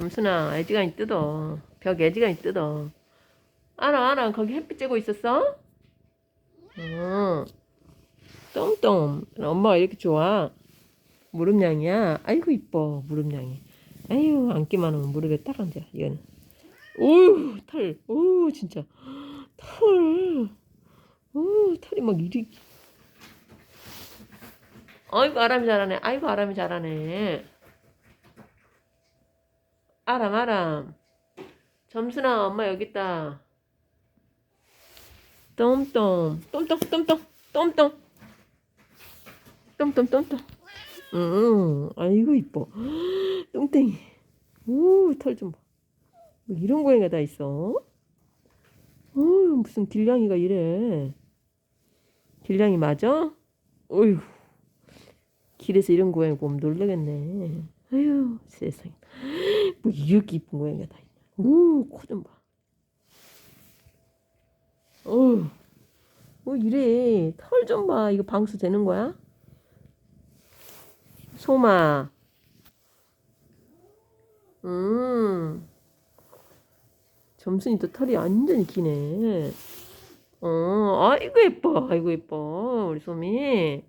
점순아 애지간히 뜯어. 벽 애지간히 뜯어. 알아 알아. 거기 햇빛 쬐고 있었어? 어 똥똥. 엄마가 이렇게 좋아. 무릎냥이야. 아이고 이뻐 무릎냥이. 아유 안기만 하면 무릎에 딱 앉아 얘는. 오우 털오 진짜. 털오 털이 막 이리. 아이고 아람이 잘하네. 아이고 아람이 잘하네 아람 아람 점순아 엄마 여기 있다. 똥똥 똥똥 똥똥 똥똥 똥똥 똥똥 응 아이고 이뻐. 똥땡이. 오털 좀봐. 뭐 이런 고양이가 다 있어? 어 무슨 길냥이가 이래. 길냥이 맞아? 어휴. 길에서 이런 고양이 보면 놀라겠네. 아유 세상에 뭐 이렇게 이쁜 고양이가 다 있냐. 오코 좀 봐. 어휴. 뭐 이래. 털 좀 봐. 이거 방수 되는 거야? 소마. 음. 점순이 또 털이 완전히 기네. 어 아이고 예뻐. 아이고 예뻐 우리 소미